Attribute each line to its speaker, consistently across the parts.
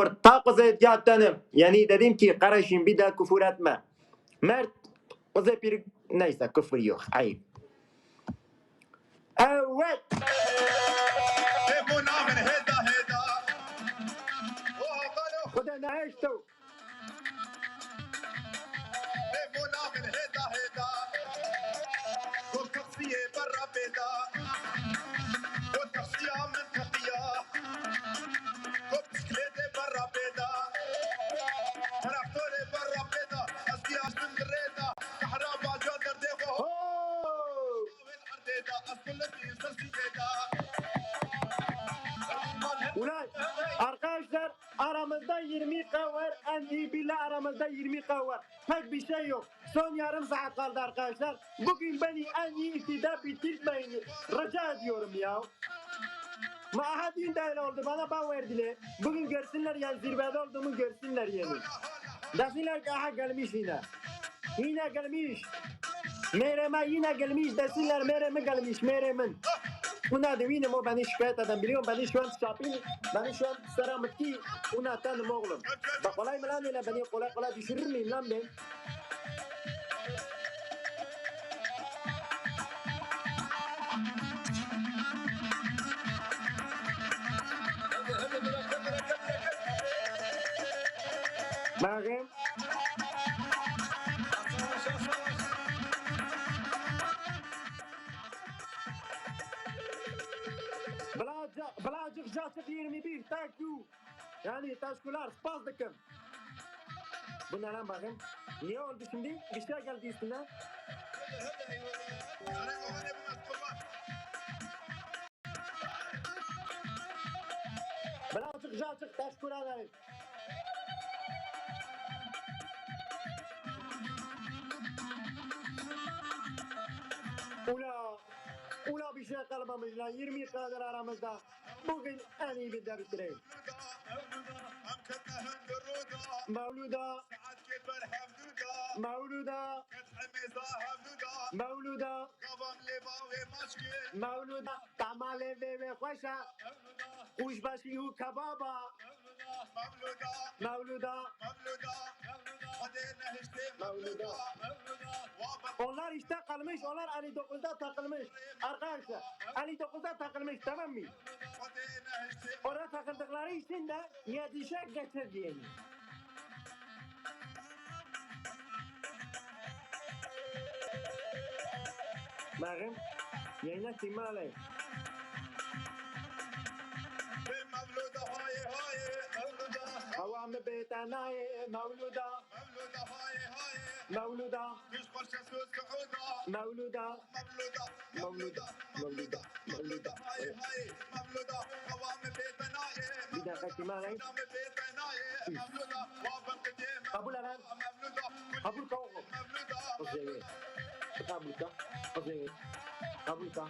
Speaker 1: tavır ta kızı yattanım. Yani dedim ki kardeşim bir daha küfür etme. Mert kızı bir neyse küfür yok. Ayıp. Evet.
Speaker 2: Bu
Speaker 1: da ne işte?
Speaker 2: Heda heda, ko kafiye
Speaker 1: barra beda. Aramızda 20 kav var. En iyi bile aramızda 20 kav var. Pek bir şey yok. Son yarım saat kaldı arkadaşlar. Bugün beni en iyi iktidar bitirmeyin. Rica ediyorum ya. Maha dün de öyle oldu. Bana bağ verdiler. Bugün görsünler yani zirvede olduğumu görsünler yani. Desinler ki aha gelmiş yine. Yine gelmiş. Meryem'e yine gelmiş desinler Meryem'e gelmiş Meryem'in. Una de o beni şikayet eden biliyorum beni şu an şapin beni şu an seramitki una tanım oğlum. Bak kolay mı lan öyle beni kolay kolay düşürür müyüm lan ben? 21, thank you. Yani teşekkürler, spazdıkım. Bu ne lan bakayım? Niye oldu şimdi? Bir şey geldi üstüne. Blacık, cacık, teşekkür ederim. Ula, ula bir şey kalmamış lan. 20 kadar aramızda. Bugün en iyi bir derbitireyim. مولودا مولودا مولودا مولودا تعمل في خوشة خوش باشي كبابا koşa, kuşbaşı yu kebaba, Mevluda, Mevluda. Onlar işte kalmış, onlar 59'da takılmış. Arkadaşlar, 59'da takılmış tamam mı? Oraya takıldıkları için de yetişe getir diyelim. Bakın, yayına sima alayım. Hava Havam betanaye mevluda Mevluda haye haye mevluda Yüz parça söz kağıda mevluda Mevluda mevluda mevluda mevluda haye haye mevluda Havam betanaye Bir dakika kim arayın? Havam betanaye mevluda hmm. Kabul aran Kabul kavuk Mevluda Kabul ka. Kabul Kabul ka.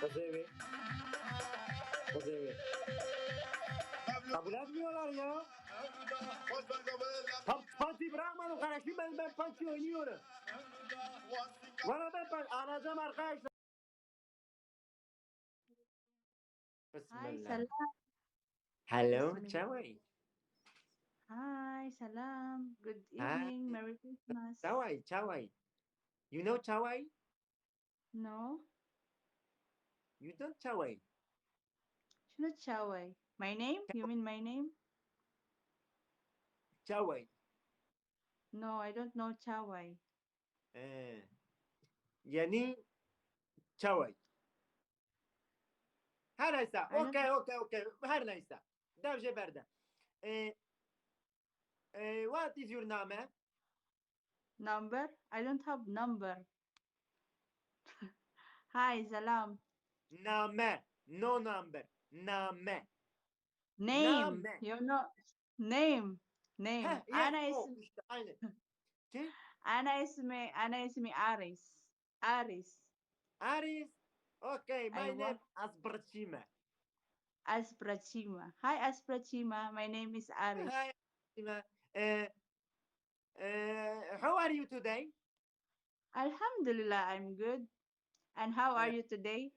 Speaker 1: Kabul O sevi. Kabul etmiyorlar ya. Tam pati bırakmadım kardeşim ben ben oynuyorum. Bana ben arkadaşlar.
Speaker 3: Hi,
Speaker 1: Bismillah. Hello. Chawai.
Speaker 3: Hi, salam. Good
Speaker 1: Hi.
Speaker 3: evening. Merry Christmas.
Speaker 1: Chawai, Chawai. You know Chawai?
Speaker 3: No,
Speaker 1: You don't Chawai.
Speaker 3: Şunu Chawai. My name? You mean my name?
Speaker 1: Chawai.
Speaker 3: No, I don't know Chawai.
Speaker 1: Ee, eh. yani Chawai. Her neyse.
Speaker 3: Aynen.
Speaker 1: Okey, okey, okey. Her neyse. Devce berde. Ee, eh, ee, eh, what is your name?
Speaker 3: Number? I don't have number. Hi, salam.
Speaker 1: Name. No number. Name.
Speaker 3: Name.
Speaker 1: Name.
Speaker 3: You know, name. Name.
Speaker 1: Heh, yes,
Speaker 3: Ana
Speaker 1: o,
Speaker 3: ismi,
Speaker 1: işte aynı. Kim?
Speaker 3: ana ismi, ana ismi Aris. Aris.
Speaker 1: Aris. Okay, my
Speaker 3: Aywa.
Speaker 1: name Asbrachima.
Speaker 3: Asprachima. Hi, Asprachima. My name is Aris.
Speaker 1: Hi, Asbrachima. Uh, uh, how are you today?
Speaker 3: Alhamdulillah, I'm good. And how are you today?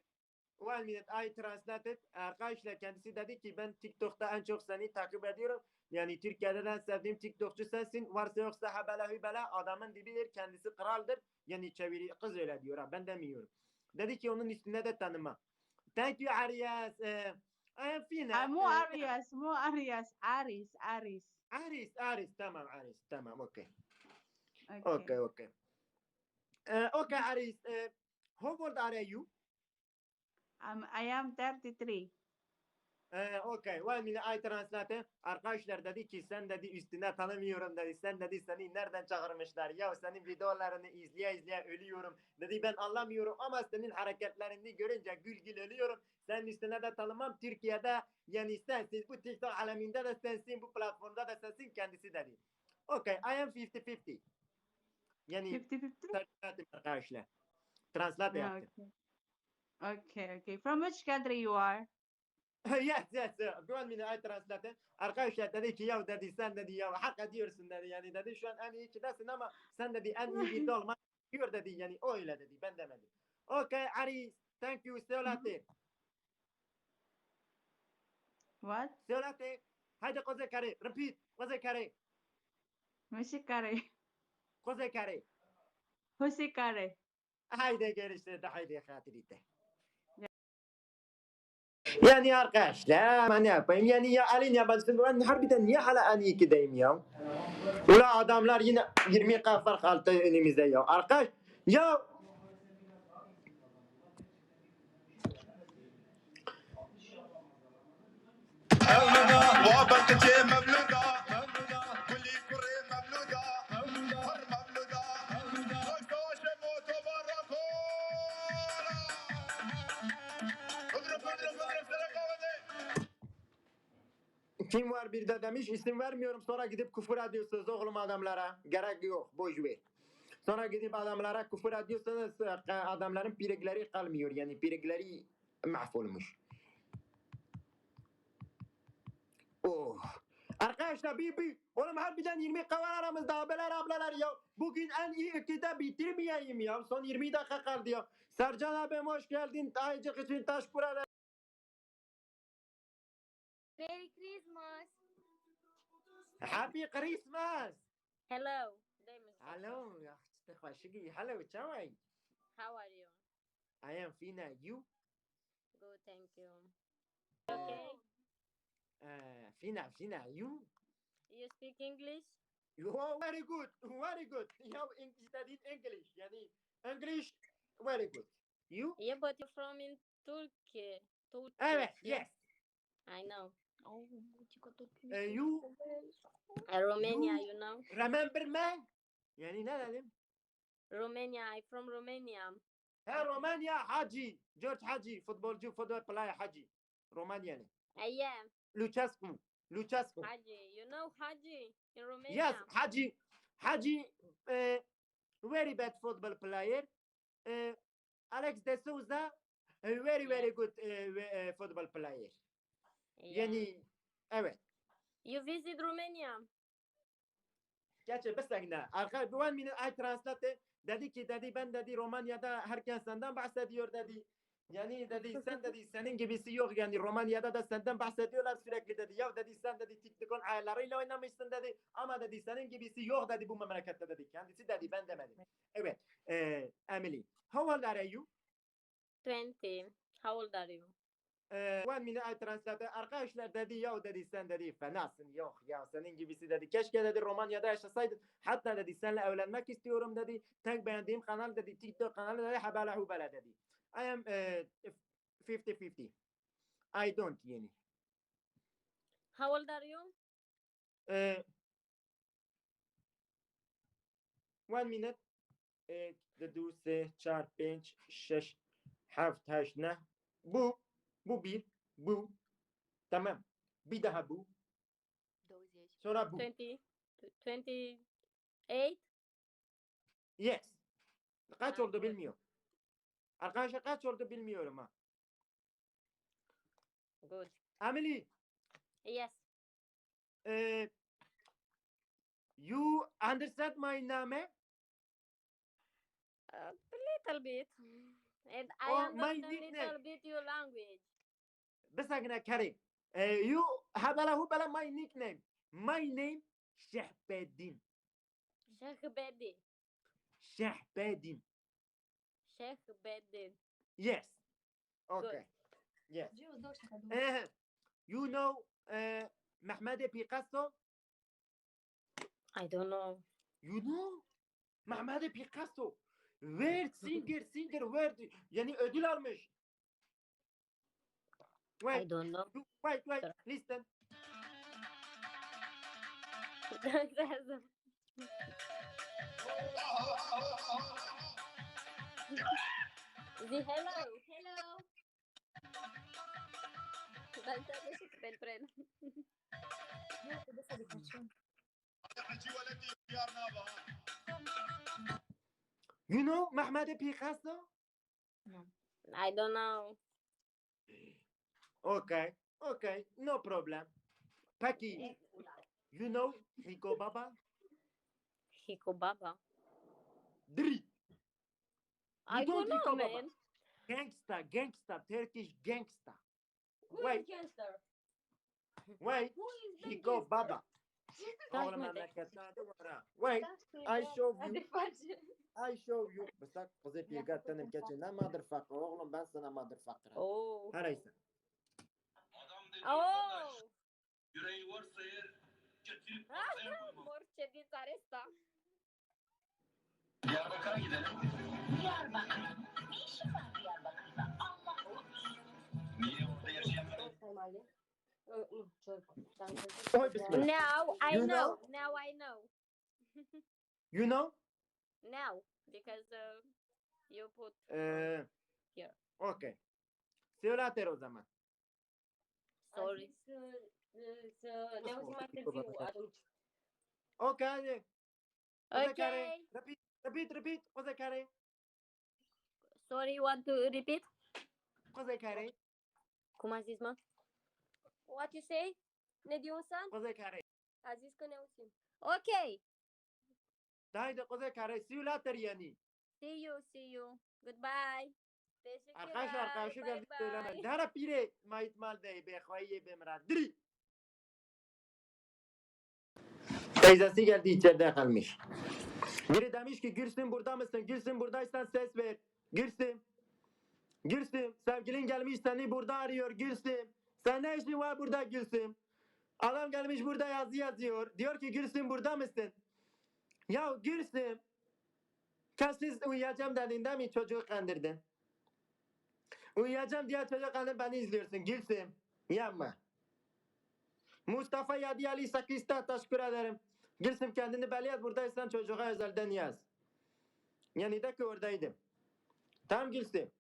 Speaker 1: One minute I translated. Arkadaşlar kendisi dedi ki ben TikTok'ta en çok seni takip ediyorum. Yani Türkiye'de de en sevdiğim TikTokçu sensin. Varsa yoksa habela hübela adamın dibidir. Kendisi kraldır. Yani çeviri kız öyle diyor. Ha, ben demiyorum. Dedi ki onun üstüne de tanıma. Thank you Arias. Ee,
Speaker 3: mo
Speaker 1: Ee,
Speaker 3: Arias, mo Arias, Aris, Aris.
Speaker 1: Aris, Aris. Tamam Aris. Tamam okey.
Speaker 3: Okay.
Speaker 1: Okay, okay. Uh, okay, Aris. Uh, how old are you?
Speaker 3: Um, I am 33.
Speaker 1: Ee, okay. One minute I translate. Arkadaşlar dedi ki sen dedi üstüne tanımıyorum dedi. Sen dedi seni nereden çağırmışlar? Ya senin videolarını izleye izleye ölüyorum. Dedi ben anlamıyorum ama senin hareketlerini görünce gül gül ölüyorum. Senin üstüne de tanımam. Türkiye'de yani sensin. Bu TikTok aleminde de sensin. Bu platformda da sensin kendisi dedi. Okay. I am 50-50. Yani
Speaker 3: 50-50?
Speaker 1: translate arkadaşlar. Translate yaptım.
Speaker 3: okay. Okay, okay. From which country you are?
Speaker 1: yes, yes. Go من اي ترانسلاتين ارقام شات هذيك يا ودادي سند يا حق دير سند يعني دادي شو أنا هيك ناس انما سند اني بيدول ما دير دادي يعني اويلا دادي بندا مدي أوكي عريس ثانك يو سولاتي وات سولاتي هيدا
Speaker 3: قوزي
Speaker 1: كاري ريبيت قوزي كاري ماشي كاري قوزي
Speaker 3: كاري
Speaker 1: هوسي كاري
Speaker 3: هيدا
Speaker 1: غير اشتي هيدا خاطري Yani arkadaşlar ben ne yapayım? Yani ya Ali ne yapacaksın? Ben harbiden niye hala Ali 2'deyim ya? Ula adamlar yine 20 kadar fark altı önümüzde ya. Arkadaş ya
Speaker 2: Evlana muhabbet mevlana
Speaker 1: kim var bir de demiş isim vermiyorum sonra gidip küfür ediyorsunuz oğlum adamlara. Gerek yok boş ver. Sonra gidip adamlara küfür ediyorsanız e, adamların pirikleri kalmıyor yani pirikleri mahvolmuş. Oh. Arkadaşlar bir bir oğlum harbiden 20 kavan aramızda abiler ablalar ya. Bugün en iyi ikide bitirmeyeyim ya. Son 20 dakika kaldı ya. Sercan abim hoş geldin. Aycık için taş burada. Happy Christmas.
Speaker 4: Hello.
Speaker 1: Hello. Ya, işte hoşgi. Hello, çavay.
Speaker 4: How are you?
Speaker 1: I am Fina. You?
Speaker 4: Good, thank you. Okay.
Speaker 1: Uh, fine, fine. You?
Speaker 4: You speak English?
Speaker 1: You are very good. Very good. You have studied English. Yani English very good. You?
Speaker 4: Yeah, but you're from in Turkey. Turkey.
Speaker 1: Yes.
Speaker 4: I know. Oh,
Speaker 1: and eh, you
Speaker 4: a Romania,
Speaker 1: you,
Speaker 4: you know.
Speaker 1: Remember me? يعني لا
Speaker 4: Romania, I'm from Romania.
Speaker 1: Hey, Romania, Haji, George Haji, football football player Haji, Romanian.
Speaker 4: I eh,
Speaker 1: am. Luchescu, Luchescu.
Speaker 4: Haji, you know Haji in Romania.
Speaker 1: Yes, Haji, Haji, uh, very bad football player. Uh, Alex de Souza, a very,
Speaker 4: yes.
Speaker 1: very good uh, uh, football player. Yani evet.
Speaker 4: You visit Romania?
Speaker 1: Gerçi bir saniye. Arka bir one minute I translate. Dedi ki dedi ben dedi Romanya'da herkes senden bahsediyor dedi. Yani dedi sen dedi senin gibisi yok yani Romanya'da da senden bahsediyorlar sürekli dedi. Ya dedi sen dedi TikTok'un ayarlarıyla oynamışsın dedi. Ama dedi senin gibisi yok dedi bu memlekette dedi. Kendisi dedi ben demedim. Evet. Ee, Emily. How old are you?
Speaker 4: 20. How old are you?
Speaker 1: One minute I translate. Arkadaşlar dedi ya dedi sen dedi fenasın yok ya senin gibisi dedi. Keşke dedi Romanya'da yaşasaydın. Hatta dedi senle evlenmek istiyorum dedi. Tek beğendiğim kanal dedi TikTok kanalı dedi habala hubala dedi. I am 50-50. Uh, I don't yani.
Speaker 4: How old are you?
Speaker 1: Uh, one minute. Uh, the do se çarp 5 6 7 8 9 bu bu bir bu tamam bir daha bu sonra bu
Speaker 4: 20. 28?
Speaker 1: yes kaç oldu bilmiyorum arkadaşlar kaç oldu bilmiyorum ha
Speaker 4: Good.
Speaker 1: Emily
Speaker 4: Yes.
Speaker 1: eh, you understand my name
Speaker 4: A little bit. And I
Speaker 1: Oh, my
Speaker 4: understand
Speaker 1: nickname.
Speaker 4: little bit your language.
Speaker 1: بسقنا كريم يو هذا له بلا my nickname my name شهبادين
Speaker 4: Sheikh Bedin.
Speaker 1: شهبادين
Speaker 4: Sheikh Bedin.
Speaker 1: yes okay yes Eh, you know uh, محمد بيكاسو
Speaker 4: I don't know.
Speaker 1: you know محمد بيكاسو Word Singer Singer Word yani ödül almış. Wait, I
Speaker 4: don't know.
Speaker 1: Wait, wait, listen.
Speaker 4: The hello, hello. Ben tabii çok şey, ben
Speaker 2: pren. Ne yapıyorsun? Acı valet diyar ne var?
Speaker 1: You know Mahmoud Picasso? No.
Speaker 4: I don't know.
Speaker 1: Okay, okay, no problem. Paki, you know Hiko Baba?
Speaker 4: Hiko Baba?
Speaker 1: Dri.
Speaker 4: I
Speaker 1: don't
Speaker 4: know,
Speaker 1: Hiko
Speaker 4: man.
Speaker 1: Gangsta, gangsta, Turkish gangsta.
Speaker 4: Who
Speaker 1: Wait.
Speaker 4: gangster?
Speaker 1: Wait,
Speaker 4: Who is
Speaker 1: Hiko
Speaker 4: gangster?
Speaker 1: Baba.
Speaker 4: All
Speaker 1: memleketlerde var ha. Wait, I show you. I show you. Mesela kızı bir gattanım geçinden motherfucker. Oğlum ben sana motherfucker.
Speaker 4: Oo.
Speaker 1: Her ayısın.
Speaker 2: Adam dedi.
Speaker 4: Oo.
Speaker 2: Yüreği varsa eğer getirip masaya koymam.
Speaker 4: Morçe bir zaresta.
Speaker 2: Diyarbakır'a gidelim. Diyarbakır. Ne
Speaker 1: işin var?
Speaker 4: Now I
Speaker 1: You
Speaker 4: know.
Speaker 1: know?
Speaker 4: Now I know.
Speaker 1: You know
Speaker 4: Now because uh, you put
Speaker 1: Ee,
Speaker 4: Yeah.
Speaker 1: Okay Söyleter o zaman
Speaker 4: sorry.
Speaker 1: Okay hadi Kuzey Kare.
Speaker 4: Okay.
Speaker 1: Repeat repeat repeat Kuzey Kare
Speaker 4: Sorry, you want to repeat?
Speaker 1: Kuzey Kare
Speaker 4: Cum a zis, mă? What you say? Ne diyorsun?
Speaker 1: Kuzey Kare
Speaker 4: A zis că ne auzim. Ok.
Speaker 1: Haydi Kuzey Kare See you later yani
Speaker 4: See you, see you. Goodbye. Teşekkürler.
Speaker 1: Arkadaşlar arkadaşı
Speaker 4: Bye
Speaker 1: geldi
Speaker 4: bye.
Speaker 1: söylemez Dara pire ma ihtimal dey be khwaye be mra Dri Teyzesi geldi içeride kalmış. Biri demiş ki Gülsüm burada mısın? Gülsüm buradaysan ses ver. Gülsüm. Gülsüm sevgilin gelmiş seni burada arıyor Gülsüm. Sen ne işin var burada Gülsüm? Adam gelmiş burada yazı yazıyor. Diyor ki Gülsüm burada mısın? Ya Gülsüm. Kesin uyuyacağım dediğinde mi çocuğu kandırdın? Uyuyacağım diye çocuk kandırıp beni izliyorsun Gülsüm. Yapma. Mustafa Yadi Ali Sakista teşekkür ederim. Gülsüm kendini belli et buradaysan çocuğa özelden yaz. Yani de ki oradaydım. Tamam Gülsüm.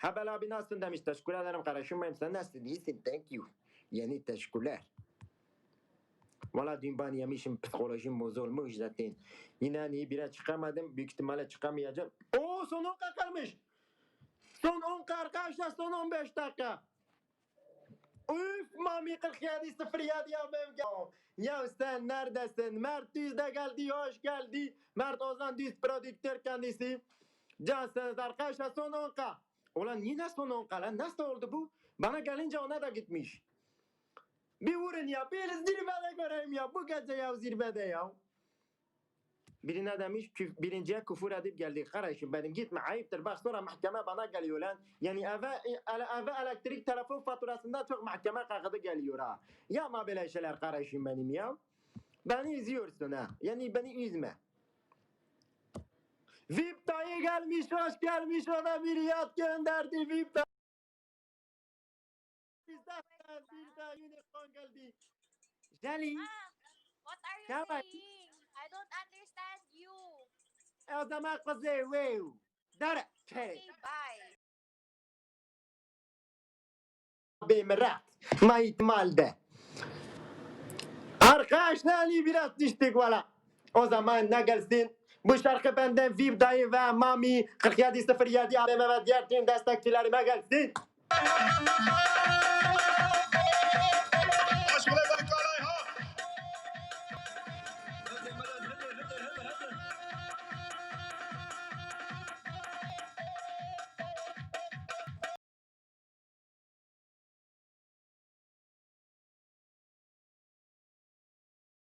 Speaker 1: Habel abi nasılsın demiş. Teşekkür ederim kardeşim benim. Sen nasılsın? İyisin. Thank you. Yani teşekkürler. Valla dün ben yemişim psikolojim bozulmuş zaten. Yine hani bire çıkamadım. Büyük ihtimalle çıkamayacağım. Oo son 10 dakika kalmış. Son 10 dakika arkadaşlar son 15 dakika. Üf mami 47 07 ya benim ya. Sen neredesin? Mert Düz de geldi, hoş geldi. Mert Ozan Düz prodüktör kendisi. Cansınız arkadaşlar son 10K. Ulan yine son 10K lan nasıl oldu bu? Bana gelince ona da gitmiş. Bir vurun ya, bir zirvede göreyim ya. Bu gece ya zirvede ya. Birine demiş küf, birinciye küfür edip geldi. Kardeşim benim gitme ayıptır. Bak sonra mahkeme bana geliyor lan. Yani eve, ele- eve elektrik telefon faturasından çok mahkeme kağıdı geliyor ha. Yapma böyle şeyler kardeşim benim ya. Beni izliyorsun ha. Yani beni üzme. VIP dayı gelmiş, hoş gelmiş. Ona bir yat gönderdi VIP dayı. Bizden bir de unicorn geldi. Jelly.
Speaker 4: What are you saying? I don't understand you.
Speaker 1: O zaman kızı wow. Dara.
Speaker 4: Okay, bye.
Speaker 1: Bemrat. Ma ihtimalde. Arkadaşlar iyi biraz düştük valla. O zaman ne gelsin? Bu şarkı benden Vip dayı ve Mami 4707 ABM ve diğer tüm destekçilerime gelsin.